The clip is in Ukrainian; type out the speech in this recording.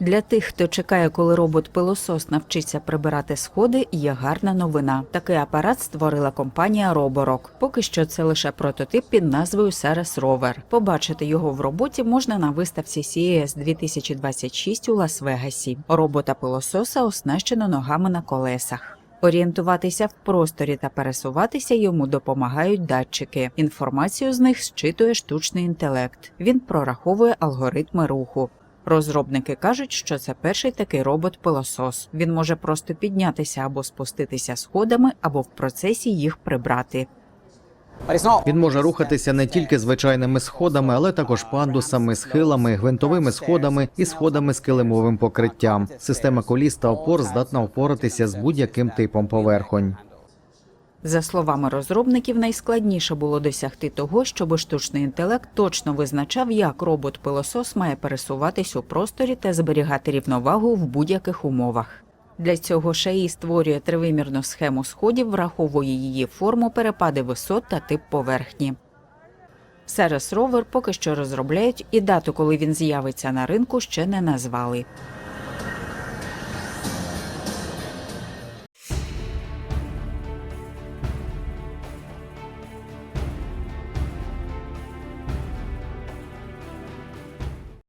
Для тих, хто чекає, коли робот-пилосос навчиться прибирати сходи, є гарна новина. Такий апарат створила компанія Roborock. Поки що це лише прототип під назвою Ceres Rover. Побачити його в роботі можна на виставці CES 2026 у Лас-Вегасі. Робота пилососа оснащено ногами на колесах. Орієнтуватися в просторі та пересуватися йому допомагають датчики. Інформацію з них зчитує штучний інтелект. Він прораховує алгоритми руху. Розробники кажуть, що це перший такий робот-пилосос. Він може просто піднятися або спуститися сходами, або в процесі їх прибрати. Він може рухатися не тільки звичайними сходами, але також пандусами, схилами, гвинтовими сходами і сходами з килимовим покриттям. Система коліс та опор здатна впоратися з будь-яким типом поверхонь. За словами розробників, найскладніше було досягти того, щоб штучний інтелект точно визначав, як робот-пилосос має пересуватись у просторі та зберігати рівновагу в будь-яких умовах. Для цього ШАІ створює тривимірну схему сходів, враховує її форму, перепади висот та тип поверхні. Ceres Rover поки що розробляють, і дату, коли він з'явиться на ринку, ще не назвали.